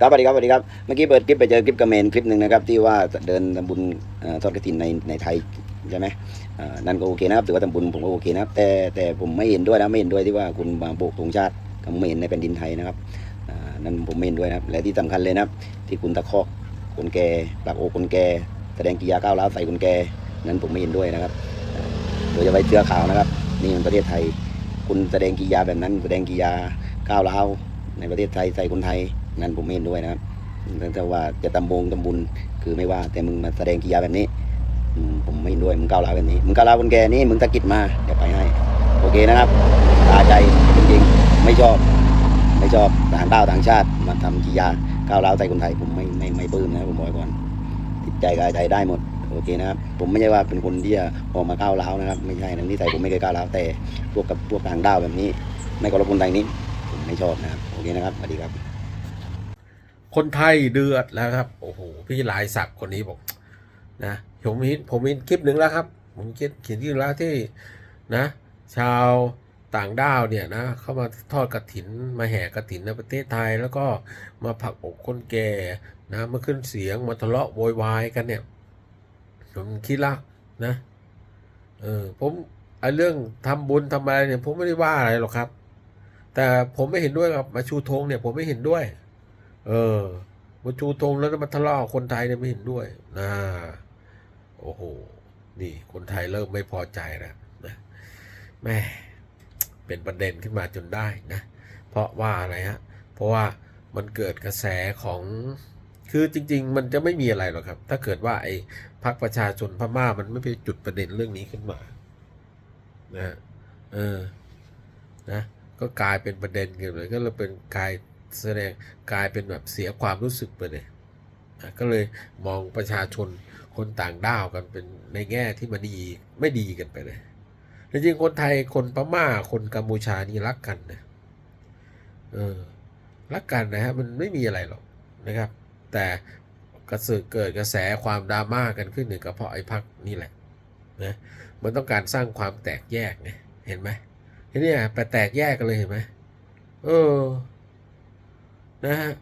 ครับสวัสดีครับสวัสดีครับ เมื่อกี้เปิดคลิปไปเจอคลิปกระเมนคลิปหนึ่งนะครับที่ว่าเดินทำบุญอทอดกระถินในในไทยใช่ไหมนั่นก็โอเคนะครับถือว่าทำบุญผมก็โอเคนะครับ แต่แต่ผมไม่เห็นด้วยนะไม่เห็นด้วยที่ว่าคุณมาโบกธงชาติเขมรในแผ่นดินไทยนะครับนั่นผมไม่เห็นด้วยนะครับและที่สำคัญเลยนะครับ ที่คุณตะคอกคนแก่ปากโอกคนแก่แสดงกิยาก้าวร้าวใส่คนแก่นั้นผมไม่เห็นด้วยนะครับโดยเฉพาะเสื้อข่าวนะครับ นี่มันประเทศไทย คุณแสดงกิยาแบบนั้น แสดงกิยาก้าวร้าวในประเทศไทยใส่คนไทยนั้นผมไม่เห็นด้วยนะครับแต่ว่าจะตำบงตำบุญคือไม่ว่า แต่มึงมาแสดงกิยาแบบนี้ผมไม่เห็นด้วยมึงก้าวร้าวแบบนี้มึงก้าวร้าวคนแก่นี่มึงตะกิดมาเดี๋ยวไปให้ โอเคนะครับตาใจจริงๆไม่ชอบ ไม่ชอบต่างด้าวต่างชาติมาทำกิยาก้าวร้าวใส่คนไทยผมไม่ไม่ไม่ปลื้มนะผมบอกไว้ก่อนติดใจกายใจได้หมด โอเคนะครับ ผมไม่ใช่ว่าเป็นคนที่จะออกมาก้าวร้าวนะครับ ไม่ใช่นะนิสัยผมไม่เคยก้าวร้าวแต่พวกกับพวกต่างด้าวแบบนี้ ไม่เคารพคนไทยนี้ ผมไม่ชอบนะครับ โอเคนะครับสวัสดีครับ คนไทยเดือดแล้วครับ โอ้โห พี่ลายศักดิ์คนนี้บอกนะ ผมเห็นผมเห็นคลิปหนึ่งแล้วครับ ผมเขียนเขียนที่แล้วที่นะ ชาวต่างด้าวเนี่ยนะเข้ามาทอดกระถินมาแห่กระถินในประเทศไทย แล้วก็มาผักอกคนแก่นะมาขึ้นเสียงมาทะเลาะโวยวายกันเนี่ย ผมคิดละนะ เออ ผมไอ้เรื่องทำบุญทำอะไรเนี่ย ผมไม่ได้ว่าอะไรหรอกครับ แต่ผมไม่เห็นด้วยกับมาชูธงเนี่ย ผมไม่เห็นด้วย เออมาชูธงแล้วมาทะเลาะคนไทยเนี่ยไม่เห็นด้วยนะโอ้โห นี่คนไทยเริ่มไม่พอใจแล้วนะแม่เป็นประเด็นขึ้นมาจนได้นะ เพราะว่าอะไรฮะ เพราะว่ามันเกิดกระแสของ คือจริง ๆ มันจะไม่มีอะไรหรอกครับ ถ้าเกิดว่าไอ้พรรคประชาชนพม่ามันไม่ไปจุดประเด็นเรื่องนี้ขึ้นมานะฮะเออนะก็กลายเป็นประเด็นกันเลยก็เลยเป็นกลายแสดงกลายเป็นแบบเสียความรู้สึกไปเลยนะก็เลยมองประชาชนคนต่างด้าวกันเป็นในแง่ที่มันดีไม่ดีกันไปเลยจริงๆคนไทยคนพม่าคนกัมพูชานี่รักกันนะเออรักกันนะฮะมันไม่มีอะไรหรอกนะครับ แต่กระสือเกิดกระแสความดราม่ากันขึ้นหนึ่งก็เพราะไอ้พักนี่แหละนะมันต้องการสร้างความแตกแยกไงเห็นไหมทีนี้ไปแตกแยกกันเลยเห็นไหมเออนะฮะ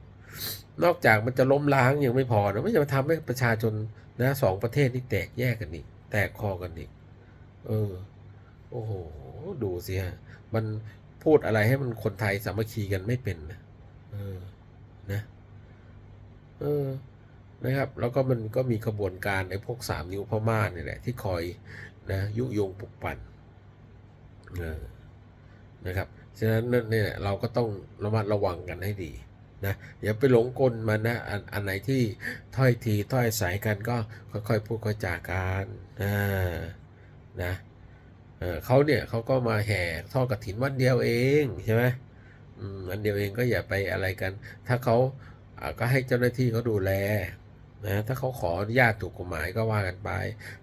นอกจากมันจะล้มล้างยังไม่พอนะไม่จะมาทำให้ประชาชนนะสองประเทศนี่แตกแยกกันอีกแตกคอกันอีกเออ โอ้โห ดูสิฮะมันพูดอะไรให้มันคนไทยสามัคคีกันไม่เป็นนะเออนะ ออนะครับ แล้วก็มันก็มีขบวนการในพวกสามนิ้วพม่าเนี่ยแหละ ที่คอยนะยุยงปลุกปั่นออนะครับฉะนั้นเนี่ยเราก็ต้องระมัดระวังกันให้ดีนะอย่าไปหลงกลมันนะอันอันไหนที่ถ้อยทีถ้อยสายกันก็ค่อยๆพูดค่อยจากันนะนะเขาเนี่ยเขาก็มาแห่ทอดกระถินวันเดียวเองใช่ไหมอันเดียวเองก็อย่าไปอะไรกัน ถ้าเขา ก็ให้เจ้าหน้าที่เขาดูแลนะถ้าเขาขออนุญาตถูกกฎหมายก็ว่ากันไป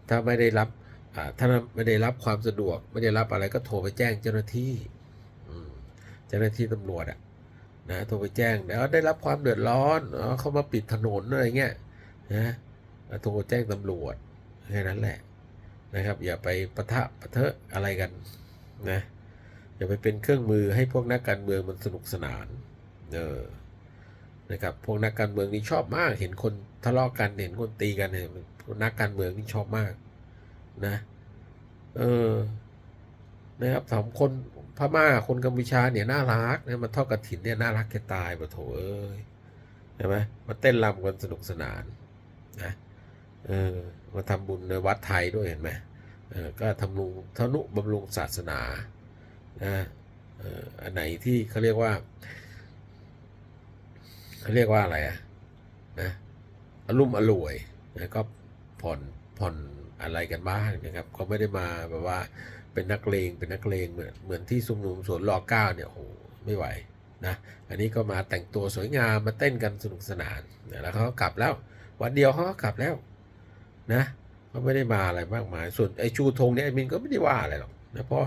ถ้าไม่ได้รับถ้าไม่ได้รับความสะดวก ไม่ได้รับอะไรก็โทรไปแจ้งเจ้าหน้าที่เจ้าหน้าที่ตำรวจอะนะโทรไปแจ้งเดี๋ยวได้รับความเดือดร้อนเขามาปิดถนนอะไรเงี้ยนะโทรแจ้งตำรวจแค่นั้นแหละนะครับ อย่าไปปะทะปะเทอะอะไรกันนะอย่าไปเป็นเครื่องมือให้พวกนักการเมืองมันสนุกสนานเออ นะครับพวกนักการเมืองนี่ชอบมาก เห็นคนทะเลาะกันเห็นคนตีกันเนี่ยพวกนักการเมืองนี่ชอบมากนะเออนะครับสองคนพม่าคนกัมพูชาเนี่ยน่ารักนะมาทอดกระถินเนี่ยน่ารักแค่ตายปะโถเอ้ยใช่ไหมมาเต้นรำกันสนุกสนานนะเออมาทำบุญในวัดไทยด้วยเห็นไหมเออก็ทำนุงทนุบำรุงศาสนานะเอออันไหนที่เขาเรียกว่า เขาเรียกว่าอะไรอะนะอารมณ์อร่วยนะก็ผ่อนผ่อนอะไรกันบ้างนะครับเขาไม่ได้มาแบบว่าเป็นนักเลงเป็นนักเลงเหมือนเหมือนที่ซุมนุมสวนรอเก้าเนี่ยโอ้โหไม่ไหวนะอันนี้ก็มาแต่งตัวสวยงามมาเต้นกันสนุกสนานนะแล้วเขากลับแล้ว วันเดียวเขาก็กลับแล้วนะเขาไม่ได้มาอะไรมากมาย ส่วนไอ้ชูธงเนี่ยไอ้มินก็ไม่ได้ว่าอะไรหรอกนะเพราะ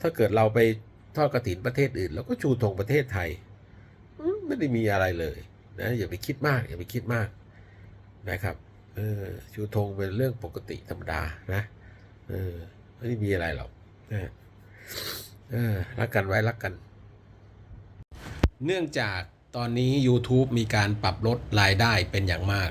ถ้าเกิดเราไปทอดกระถินประเทศอื่นเราก็ชูธงประเทศไทย ไม่ได้มีอะไรเลยนะอย่าไปคิดมากอย่าไปคิดมากนะครับเออชูธงเป็นเรื่องปกติธรรมดานะเออไม่ได้มีอะไรหรอกนะเออรักกันไว้รักกัน เนื่องจากตอนนี้ YouTube มีการปรับลดรายได้เป็นอย่างมาก